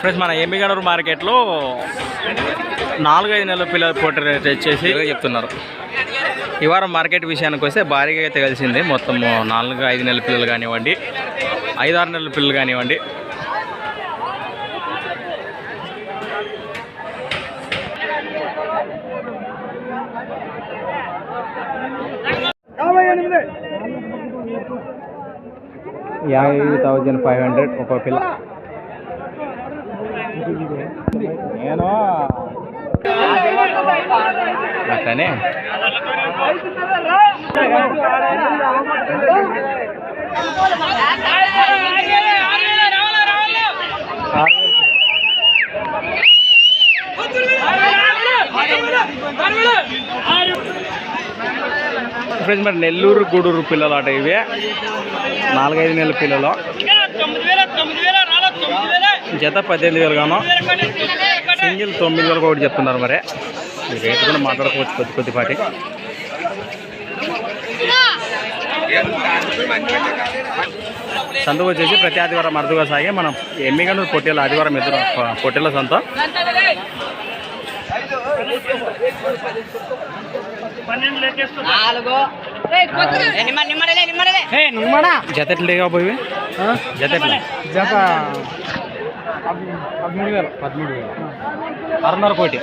Friends మన ఎమ్మిగనూరు మార్కెట్లో నాలుగైదు నెలల పిల్లల పోటీ రేట్ వచ్చేసి చెప్తున్నారు. ఈ వారం మార్కెట్ విషయానికి వస్తే భారీగా అయితే కలిసింది. మొత్తం నాలుగు ఐదు నెలల పిల్లలు కానివ్వండి ఐదు ఆరు నెలల పిల్లలు కానివ్వండి ಯಾವ ತೌಸಂಡ್ ಫೈವ್ ಹಂಡ್ರೆಡ್ ಒಬ್ಬ ಏನೋ? ఫ్రెండ్స్ మరి నెల్లూరు గూడూరు పిల్లలు అట ఇవి. నాలుగైదు నెలల పిల్లలు. జత పద్దెనిమిది వేలు గాను. సింగిల్ తొమ్మిది వేలు ఒకటి చెప్తున్నారు మరి. ఈ రేటు కూడా మాట్లాడుకోవచ్చు కొద్ది కొద్దిపాటి సంత వచ్చేసి ప్రతి ఆదివారం అరుదుగా సాగే మనం ఎమ్మిగనూరు పొట్టేలు ఆదివారం ఎదురు పొట్టేల సంత. జత ఎట్లా? పోయి జత. జత పదమూడు వేలు. పదమూడు వేలు. ఆరున్నర కోటి.